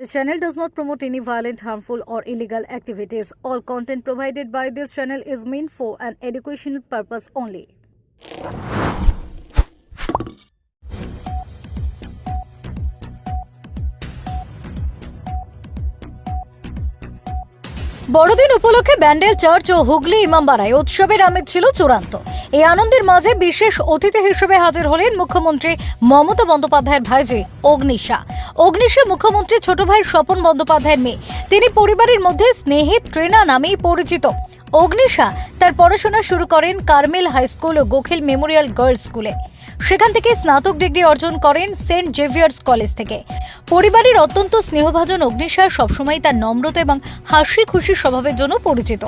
This channel does not promote any violent, harmful, or illegal activities. All content provided by this channel is meant for an educational purpose only. বড়দিন উপলক্ষে Bandel church ও হুগলি ইমামবাড়ায় উৎসবের আমেজ ছিল চূড়ান্ত এই আনন্দের মাঝে বিশেষ অতিথি হিসেবে হাজির হলেন মুখ্যমন্ত্রী মমতা বন্দ্যোপাধ্যায়ের ভাইজি অগ্নিশা। অগ্নিশা মুখ্যমন্ত্রী ছোট ভাই স্বপন বন্দ্যোপাধ্যায়ের মেয়ে। তিনি পরিবারের মধ্যে স্নেহিত ট্রেনা নামেই পরিচিত। অগ্নিশা তার পড়াশোনা শুরু করেন কার্মেল হাই স্কুল ও গোখিল মেমোরিয়াল গার্লস স্কুলে। সেখান থেকে স্নাতক ডিগ্রি অর্জন করেন সেন্ট জেভিয়ার্স কলেজ থেকে। পরিবারের অত্যন্ত স্নেহভাজন অগ্নিশা সবসময় তার নম্রতা এবং হাসি খুশি স্বভাবের জন্য পরিচিত।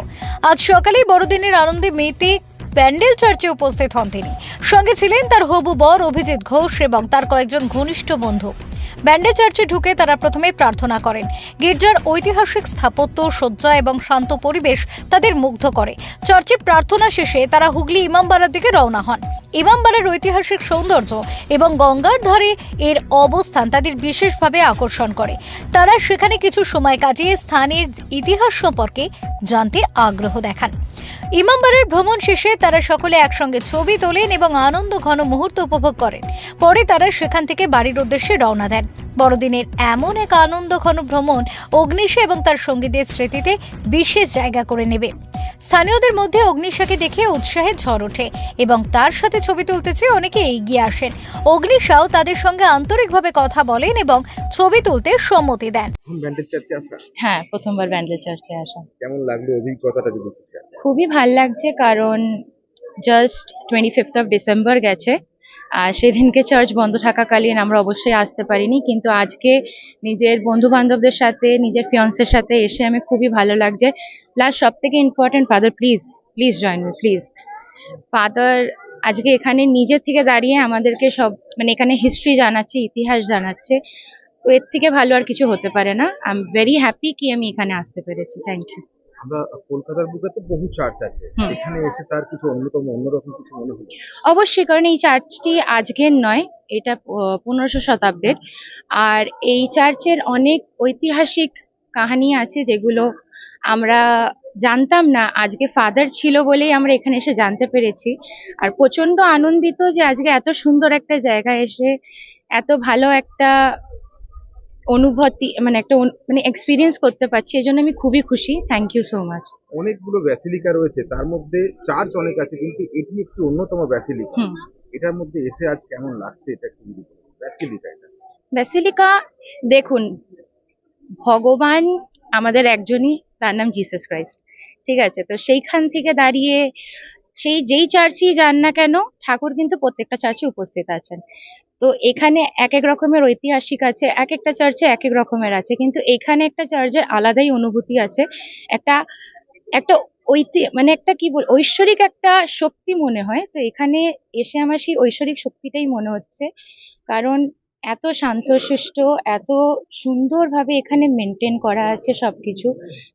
আজ সকালেই বড়দিনের আনন্দে মেতে প্যান্ডেল চার্চে উপস্থিত হন তিনি। সঙ্গে ছিলেন তার হবু বর অভিজিৎ ঘোষ এবং তার কয়েকজন ঘনিষ্ঠ বন্ধু। ব্যান্ডেল চার্চে ঢুকে তারা প্রথমে প্রার্থনা করেন। গির্জার ঐতিহাসিক স্থাপত্য সজ্জা এবং শান্ত পরিবেশ তাদের মুগ্ধ করে। চার্চে প্রার্থনা শেষে তারা হুগলি ইমামবাড়ার দিকে রওনা হন। ইমামবাড়ার ঐতিহাসিক সৌন্দর্য এবং গঙ্গার ধারে এর অবস্থান তাদের বিশেষভাবে আকর্ষণ করে। তারা সেখানে কিছু সময় কাটিয়ে স্থানের ইতিহাস সম্পর্কে জানতে আগ্রহ দেখান। ইমামবাড়ার ভ্রমণ শেষে তারা সকলে একসঙ্গে ছবি তোলেন এবং আনন্দ ঘন মুহূর্ত উপভোগ করেন। পরে তারা সেখান থেকে বাড়ির উদ্দেশ্যে রওনা দেন। বড়দিনের এমন এক আনন্দ ঘন ভ্রমণ অগ্নিশে এবং তার সঙ্গীদের স্মৃতিতে বিশেষ জায়গা করে নেবে। স্থানীয়দের মধ্যে অগ্নিশাকে দেখে উৎসাহে ঝড় ওঠে এবং তার সাথে ছবি তুলতে চেয়ে অনেকে এগিয়ে আসেন। অগ্নিশাও তাদের সঙ্গে আন্তরিকভাবে কথা বলেন এবং ছবি তুলতে সম্মতি দেন। ব্যান্ডেল চার্চে আসা? হ্যাঁ প্রথমবার ব্যান্ডেল চার্চে আসা। কেমন লাগল অভিজ্ঞতাটা যদি? খুবই ভালো লাগছে কারণ just twenty fifth of December গেছে। আর সেদিনকে চার্চ বন্ধ থাকাকালীন আমরা অবশ্যই আসতে পারিনি, কিন্তু আজকে নিজের বন্ধু বান্ধবদের সাথে, নিজের ফিয়ন্সের সাথে এসে আমি খুবই ভালো লাগছে। প্লাস সব থেকে important father please please join me please father আজকে এখানে নিজে থেকে দাঁড়িয়ে আমাদেরকে সব মানে এখানে হিস্ট্রি জানাচ্ছে, ইতিহাস জানাচ্ছে, তো এর থেকে ভালো আর কিছু হতে পারে না। আই এম ভেরি হ্যাপি কি আমি এখানে আসতে পেরেছি। থ্যাংক ইউ আমরা কলকাতার বুকে তো বহু চার্চ আছে। এখানে এসে তার কিছু অন্যতম অন্যরকম কিছু মনে হলো? অবশ্যই কারণ এই চার্চটি আজকের নয় এটা পনেরোশো শতাব্দের। আর এই চার্চের অনেক ঐতিহাসিক কাহিনী আছে যেগুলো আমরা জানতাম না আজকে ফাদার ছিল বলেই আমরা এখানে এসে জানতে পেরেছি। আর প্রচণ্ড আনন্দিত যে আজকে এত সুন্দর একটা জায়গায় এসে এত ভালো একটা অনুভূতি মানে একটা মানে এক্সপিরিয়েন্স করতে পারছি এই জন্য আমি খুবই খুশি। থ্যাংক ইউ সো মাচ অনেকগুলো ব্যাসিলিকা রয়েছে তার মধ্যে চার্চ অনেক আছে কিন্তু এটি একটি অন্যতম ব্যাসিলিকা এটার মধ্যে এসে আজ কেমন লাগছে এটা যদি ব্যাসিলিকা এটা। ব্যাসিলিকা দেখুন ভগবান আমাদের একজনই তার নাম জিসাস ক্রাইস্ট ঠিক আছে তো সেইখান থেকে দাঁড়িয়ে সেই যেই চার্চই যান না কেন ঠাকুর কিন্তু প্রত্যেকটা চার্চে উপস্থিত আছেন। তো এখানে এক এক রকমের ঐতিহাসিক আছে, এক একটা চার্চে এক এক রকমের আছে, কিন্তু এখানে একটা চার্চের আলাদাই অনুভূতি আছে। একটা একটা ঐতি মানে একটা কি বল, ঐশ্বরিক একটা শক্তি মনে হয়। তো এখানে এসে আমার সেই ঐশ্বরিক শক্তিটাই মনে হচ্ছে। কারণ এত শান্তশিষ্ট, এত সুন্দরভাবে এখানে মেনটেন করা আছে সবকিছু।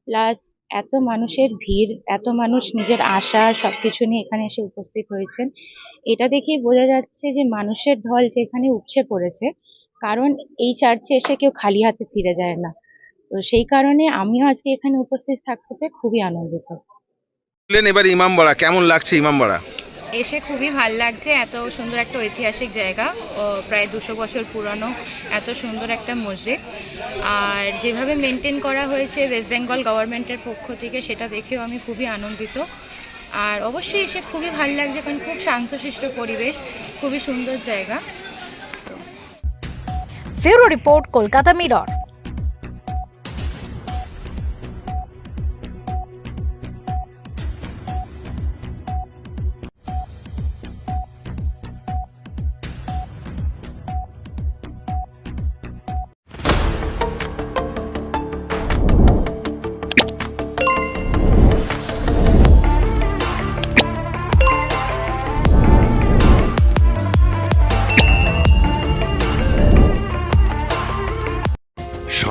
প্লাস এত মানুষের ভিড়, এত মানুষ নিজের আশা সব কিছু নিয়ে এখানে এসে উপস্থিত হয়েছেন। এটা দেখেই বোঝা যাচ্ছে যে মানুষের ঢল যে এখানে উপচে পড়েছে কারণ এই চার্চে এসে কেউ খালি হাতে ফিরে যায় না। তো সেই কারণে আমিও আজকে এখানে উপস্থিত থাকতে পেরে খুবই আনন্দিত। বললেন এবার ইমামবাড়া কেমন লাগছে ইমামবাড়া এসে খুবই ভালো লাগছে এত সুন্দর একটা ঐতিহাসিক জায়গা ও প্রায় দুশো বছর পুরানো এত সুন্দর একটা মসজিদ। আর যেভাবে মেনটেন করা হয়েছে ওয়েস্ট বেঙ্গল গভর্নমেন্টের পক্ষ থেকে সেটা দেখেও আমি খুবই আনন্দিত। আর অবশ্যই এসে খুবই ভালো লাগছে, কারণ খুব শান্তশিষ্ট পরিবেশ, খুবই সুন্দর জায়গা। Bureau report, Kolkata Mirror.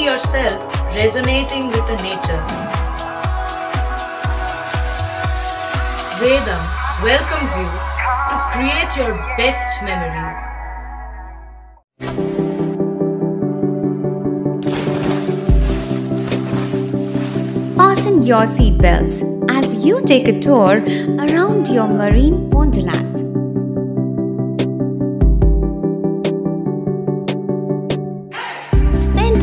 Yourself resonating with the nature. Vedam welcomes you to create your best memories. Fasten your seatbelts as you take a tour around your marine wonderland.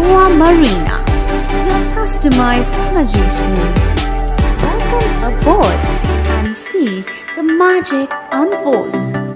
Aqua Marina, your customized magician. Welcome aboard and see the magic unfold.